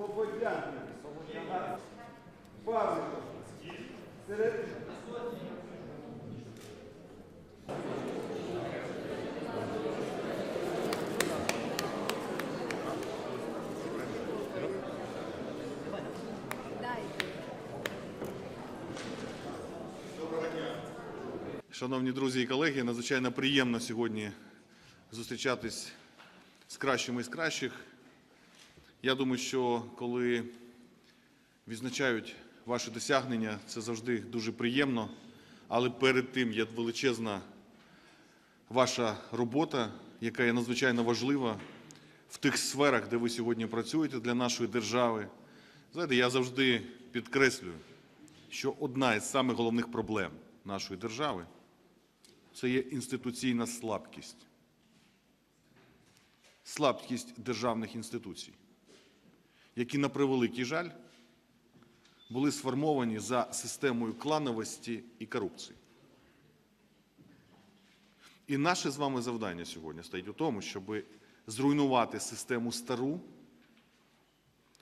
Слободянин. Павликов. Шановні друзі і колеги, надзвичайно приємно сьогодні зустрічатись з кращими із кращих. Я думаю, що коли відзначають ваші досягнення, це завжди дуже приємно. Але перед тим є величезна ваша робота, яка є надзвичайно важлива в тих сферах, де ви сьогодні працюєте для нашої держави. Знаєте, я завжди підкреслюю, що одна із самих головних проблем нашої держави це є інституційна слабкість. Слабкість державних інституцій, які, на превеликий жаль, були сформовані за системою клановості і корупції. І наше з вами завдання сьогодні стоїть у тому, щоб зруйнувати систему стару,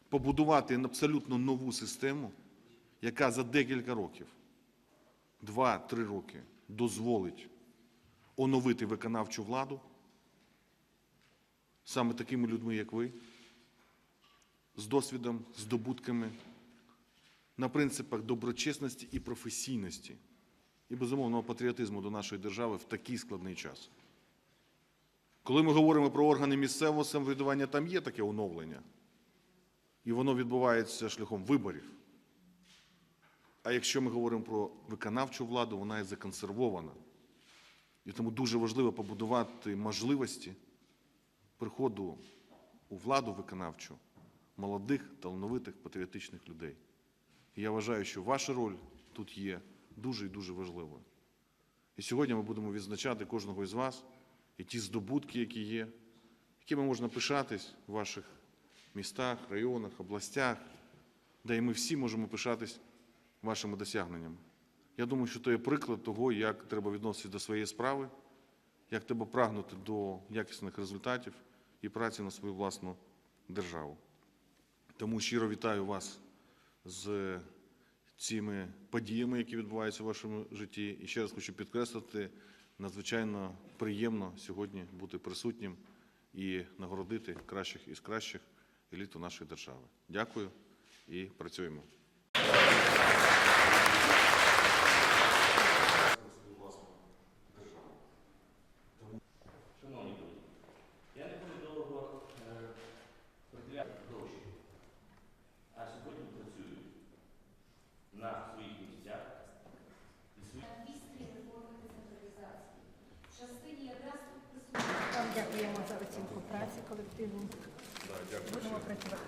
побудувати абсолютно нову систему, яка за декілька років, два-три роки, дозволить оновити виконавчу владу саме такими людьми, як ви, з досвідом, здобутками, на принципах доброчесності і професійності, і безумовного патріотизму до нашої держави в такий складний час. Коли ми говоримо про органи місцевого самоврядування, там є таке оновлення, і воно відбувається шляхом виборів. А якщо ми говоримо про виконавчу владу, вона є законсервована. І тому дуже важливо побудувати можливості приходу у владу виконавчу молодих, талановитих, патріотичних людей. І я вважаю, що ваша роль тут є дуже і дуже важливою. І сьогодні ми будемо відзначати кожного із вас і ті здобутки, які є, якими можна пишатись в ваших містах, районах, областях, де і ми всі можемо пишатись вашими досягненнями. Я думаю, що це є приклад того, як треба відноситися до своєї справи, як треба прагнути до якісних результатів і праці на свою власну державу. Тому щиро вітаю вас з цими подіями, які відбуваються в вашому житті. І ще раз хочу підкреслити, надзвичайно приємно сьогодні бути присутнім і нагородити кращих із кращих еліту нашої держави. Дякую і працюємо. Колективу. Будемо працювати.